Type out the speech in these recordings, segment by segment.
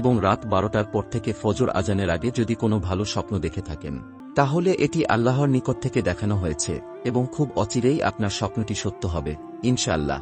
এবং রাত বারোটার পর থেকে ফজর আজানের আগে যদি কোনো ভালো স্বপ্ন দেখে থাকেন, তাহলে এটি আল্লাহর নিকট থেকে দেখানো হয়েছে এবং খুব অচিরেই আপনার স্বপ্নটি সত্য হবে, ইনশাআল্লাহ।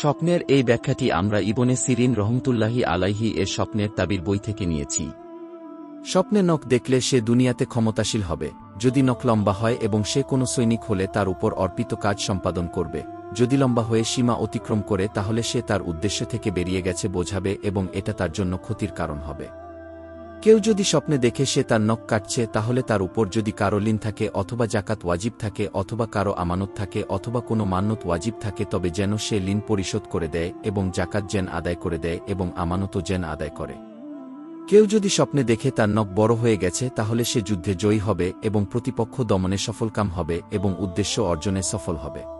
স্বপ্নের এই ব্যাখ্যাটি আমরা ইবনে সিরিন রহমতুল্লাহি আলাইহি এর স্বপ্নের তাবির বই থেকে নিয়েছি। স্বপ্নে নখ দেখলে সে দুনিয়াতে ক্ষমতাশীল হবে, যদি নখ লম্বা হয় এবং সে কোনো সৈনিক হলে তার উপর অর্পিত কাজ সম্পাদন করবে। যদি লম্বা হয়ে সীমা অতিক্রম করে তাহলে সে তার উদ্দেশ্য থেকে বেরিয়ে গেছে বোঝাবে এবং এটা তার জন্য ক্ষতির কারণ হবে। কেউ যদি স্বপ্নে দেখে সে তার নখ কাটছে, তাহলে তার উপর যদি কারও লিন থাকে অথবা জাকাত ওয়াজিব থাকে অথবা কারও আমানত থাকে অথবা কোনো মান্যত ওয়াজিব থাকে, তবে যেন সে লিন পরিশোধ করে দেয় এবং জাকাত জেন আদায় করে দেয় এবং আমানতও জেন আদায় করে। কেউ যদি স্বপ্নে দেখে তার নখ বড় হয়ে গেছে, তাহলে সে যুদ্ধে জয়ী হবে এবং প্রতিপক্ষ দমনে সফলকাম হবে এবং উদ্দেশ্য অর্জনে সফল হবে।